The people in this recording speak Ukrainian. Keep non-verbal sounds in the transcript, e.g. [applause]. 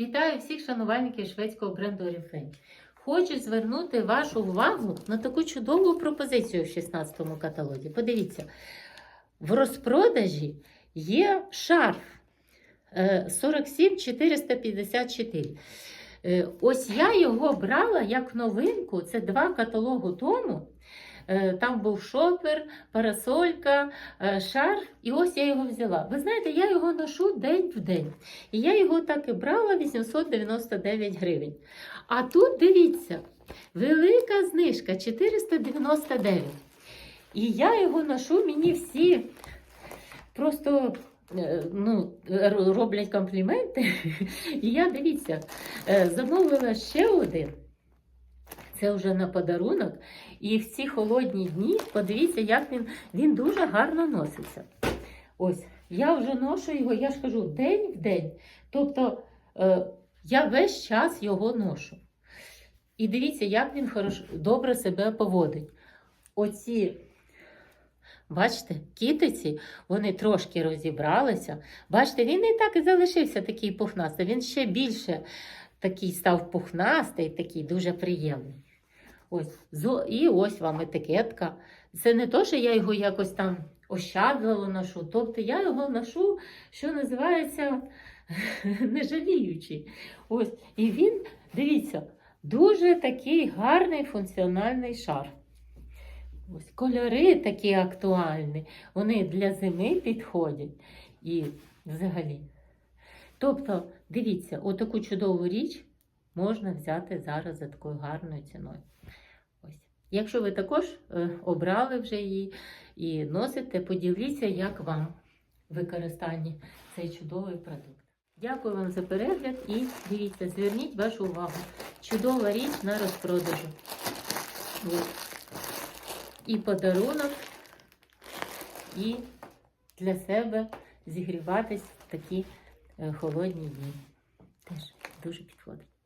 Вітаю всіх шанувальників шведського бренду Oriflame. Хочу звернути вашу увагу на таку чудову пропозицію в 16-му каталозі. Подивіться, в розпродажі є шарф е, 47 454. Е, Ось я його брала як новинку. Це два каталогу тому. Е, Там був шопер, парасолька, е, шарф, і ось я його взяла. Ви знаєте, я його ношу день в день. І я його так і брала 899 гривень. А тут дивіться, велика знижка 499. І я його ношу, мені всі просто е, ну, роблять компліменти. [laughs] І я дивіться, замовила ще один. Це вже на подарунок. І в ці холодні дні, подивіться, як він, він дуже гарно носиться. Ось, я вже ношу його, я ж кажу, день в день. Тобто е, я весь час його ношу. І дивіться, як він хорошо, добре себе поводить. Оці, бачите, кітиці, вони трошки розібралися. Бачите, він і так і залишився такий пухнастий. Він ще більше такий став пухнастий, такий дуже приємний. Ось, і ось вам етикетка. Це не то, що я його якось там ощадливо ношу. Тобто я його ношу, що називається, [laughs] не жаліючи. Ось, і він, дивіться, дуже такий гарний функціональний шарф. Ось кольори такі актуальні, вони для зими підходять. І взагалі. Тобто, дивіться, отаку чудову річ можна взяти зараз за такою гарною ціною. Ось. Якщо ви також е, обрали вже її і носите, поділіться, як вам в використанні цей чудовий продукт. Дякую вам за перегляд і дивіться, зверніть вашу увагу. Чудова річ на розпродажу. І подарунок, і для себе зігріватись в такі е, холодні дні. Теж дуже підходить.